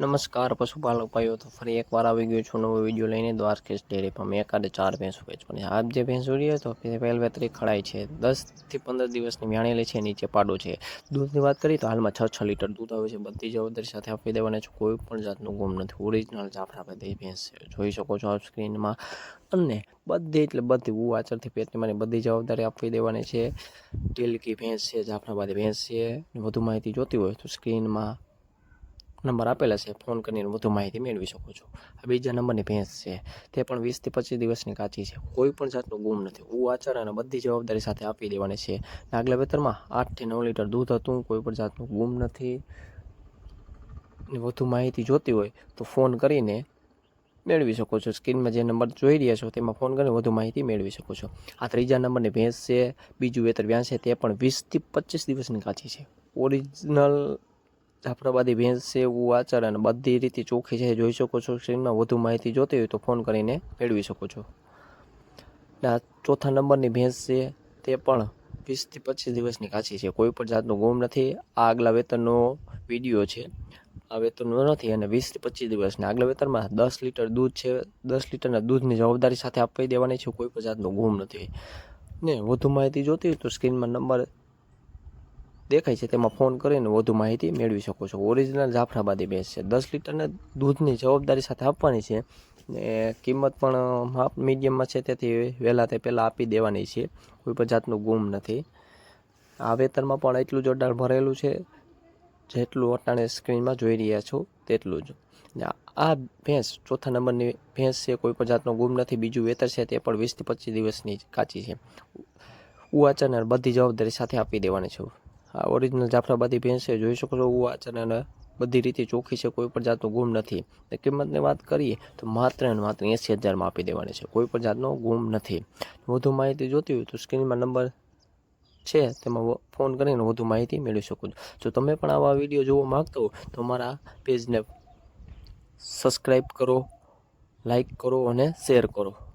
નમસ્કાર, પશુપાલક ભાઈઓ, તો ફરી એકવાર આવી ગયો છું નવો વીડિયો લઈને દ્વારકેશ ડેરી પર. મેં એકાદે ચાર ભેંસો વેચવાની આપ જે ભેંસ જોઈએ તો પહેલ વેતરી ખડાઈ છે. દસથી પંદર દિવસની વ્યાણેલી છે, નીચે પાડો છે. દૂધની વાત કરીએ તો હાલમાં છ છ લીટર દૂધ આવે છે. બધી જવાબદારી સાથે આપી દેવાના છે. કોઈ પણ જાતનું ગુમ નથી. ઓરિજિનલ જાફરાબાદી ભેંસ છે. જોઈ શકો છો આપ સ્ક્રીનમાં. અને બધી, એટલે બધી હું આચરથી પેટની બધી જવાબદારી આપી દેવાની છે. ટેલકી ભેંસ છે જાફરાબાદી ભેંસ છે. વધુ માહિતી જોતી હોય તો સ્ક્રીનમાં નંબર આપેલા છે. ફોન કરીને વધુ માહિતી મેળવી શકો છો. આ બીજા નંબરની ભેંસ છે. તે પણ વીસથી પચીસ દિવસની કાચી છે. કોઈ પણ જાતનું ગુમ નથી. હું આચાર અને બધી જવાબદારી સાથે આપી દેવાની છે. નાગલા વેતરમાં આઠથી નવ લીટર દૂધ હતું. કોઈ પણ જાતનું ગુમ નથી. વધુ માહિતી જોતી હોય તો ફોન કરીને મેળવી શકો છો. સ્ક્રીનમાં જે નંબર જોઈ રહ્યા છો તેમાં ફોન કરીને વધુ માહિતી મેળવી શકો છો. આ ત્રીજા નંબરની ભેંસ છે. બીજું વેતર વ્યાસ છે. તે પણ વીસથી પચીસ દિવસની કાચી છે. ઓરિજિનલ જાફરાબાદી ભેંસ છે, એવું આચાર અને બધી રીતે ચોખ્ખી છે, જોઈ શકો છો, સ્ક્રીનમાં વધુ માહિતી જોતી હોય તો ફોન કરીને મેળવી શકો છો. આ ચોથા નંબરની ભેંસ છે, તે પણ વીસથી પચીસ દિવસની કાચી છે. કોઈ પણ જાતનું ગુમ નથી. આ આગલા વેતનનો વીડિયો છે. આ વેતનનો નથી અને વીસથી પચીસ દિવસના. આગલા વેતનમાં દસ લીટર દૂધ છે. દસ લીટરના દૂધની જવાબદારી સાથે આપી દેવાની છે. કોઈ પણ જાતનું ગુમ નથી. ને વધુ માહિતી જોતી હોય તો સ્ક્રીનમાં નંબર દેખાય છે તેમાં ફોન કરીને વધુ માહિતી મેળવી શકો છો ઓરિજિનલ જાફરાબાદી ભેંસ છે દસ લીટરને દૂધની જવાબદારી સાથે આપવાની છે ને કિંમત પણ માપ મીડિયમમાં છે તેથી વહેલા તે પહેલાં આપી દેવાની છે કોઈ પણ જાતનું ગુમ નથી આ વેતરમાં પણ એટલું જોરદાર ભરેલું છે જેટલું અટાણે સ્ક્રીનમાં જોઈ રહ્યા છો તેટલું જ આ ભેંસ ચોથા નંબરની ભેંસ છે કોઈ પણ જાતનો ગુમ નથી બીજું વેતર છે તે પણ વીસથી પચીસ દિવસની કાચી છે ઉવાચન બધી જવાબદારી સાથે આપી દેવાની છે આ ઓરિજિનલ જાફરાબાદી ભેંસ છે, જોઈ શકો છો ઉવાચન અને બધી રીતે ચોખ્ખી છે, કોઈ પણ જાતનો ગુમ નથી. ને કિંમતની વાત કરીએ, તો માત્ર ને માત્ર એંસી હજારમાં આપી દેવાની છે, કોઈ પણ જાતનો ગુમ નથી. વધુ માહિતી જોતી હોય તો સ્ક્રીનમાં નંબર છે, તેમાં ફોન કરીને વધુ માહિતી મેળવી શકો છો. જો તમે પણ આવા વીડિયો જોવા માગતો હો તો અમારા પેજને સબસ્ક્રાઈબ કરો લાઈક કરો અને શેર કરો.